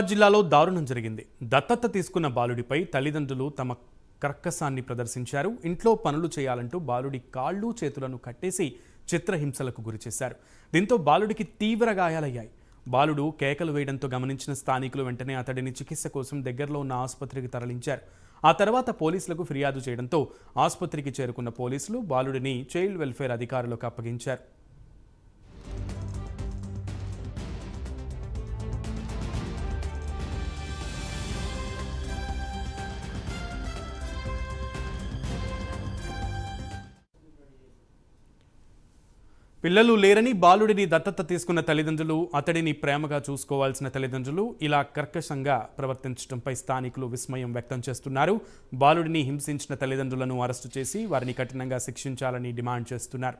జిల్లాలో దారుణం జరిగింది. దత్తత తీసుకున్న బాలుడిపై తల్లిదండ్రులు తమ కర్కసాన్ని ప్రదర్శించారు. ఇంట్లో పనులు చేయాలంటూ బాలుడి కాళ్ళు చేతులను కట్టేసి చిత్రహింసలకు గురిచేశారు దీంతో బాలుడికి తీవ్ర గాయాలయ్యాయి. బాలుడు కేకలు వేయడంతో గమనించిన స్థానికులు వెంటనే అతడిని చికిత్స కోసం దగ్గరలో ఉన్న ఆసుపత్రికి తరలించారు. ఆ తర్వాత పోలీసులకు ఫిర్యాదు చేయడంతో ఆసుపత్రికి చేరుకున్న పోలీసులు బాలుడిని చైల్డ్ వెల్ఫేర్ అధికారులకు అప్పగించారు. పిల్లలు లేరని బాలుడిని దత్తత తీసుకున్న తల్లిదండ్రులు అతడిని ప్రేమగా చూసుకోవాల్సిన తల్లిదండ్రులు ఇలా కర్కశంగా ప్రవర్తించడంపై స్థానికులు విస్మయం వ్యక్తం చేస్తున్నారు. బాలుడిని హింసించిన తల్లిదండ్రులను అరెస్టు చేసి వారిని కఠినంగా శిక్షించాలని డిమాండ్ చేస్తున్నారు.